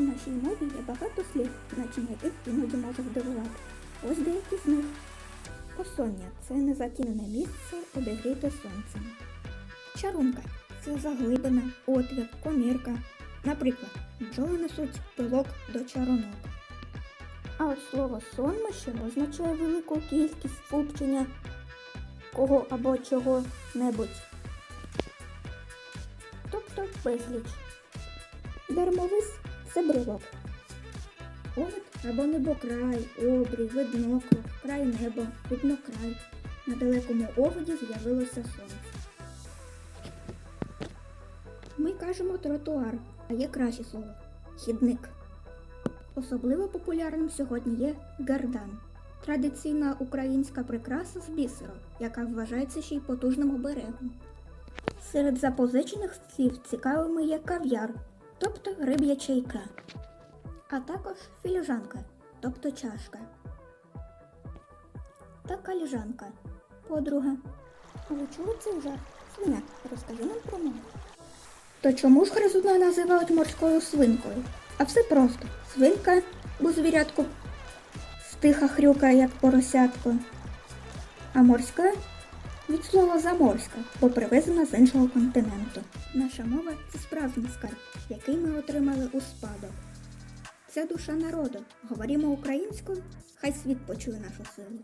У нашій мові є багато слів, значення яких іноді може здивувати. Ось деякі з них. Осоння це незатінене місце, обігріте сонцем. Чарунка це заглибина, отвір, комірка. Наприклад, бджоли несуть пилок до чарунок. А от слово сонмище означає велику кількість скупчення кого або чого-небудь. Тобто безліч. Дармовис це брелок. Овід або небокрай, обрій, виднокрай, край небо, виднокрай. На далекому оводі з'явилося сонце. Ми кажемо тротуар, а є краще слово хідник. Особливо популярним сьогодні є гардан. Традиційна українська прикраса з бісеру, яка вважається ще й потужним оберегом. Серед запозичених слів цікавими є кав'яр, тобто риб'яча ікра, а також філіжанка, тобто чашка. Та каліжанка, подруга. Ви чули цей жарт? Свиня, розкажи нам про нього. То чому ж гризуна називають морською свинкою? А все просто. Свинка, бо звірятку стиха хрюкає, як поросятко. А морська від слова заморська, бо привезена з іншого континенту. Наша мова це справжній скарб, який ми отримали у спадок. Це душа народу. Говоримо українською, хай світ почує нашу силу.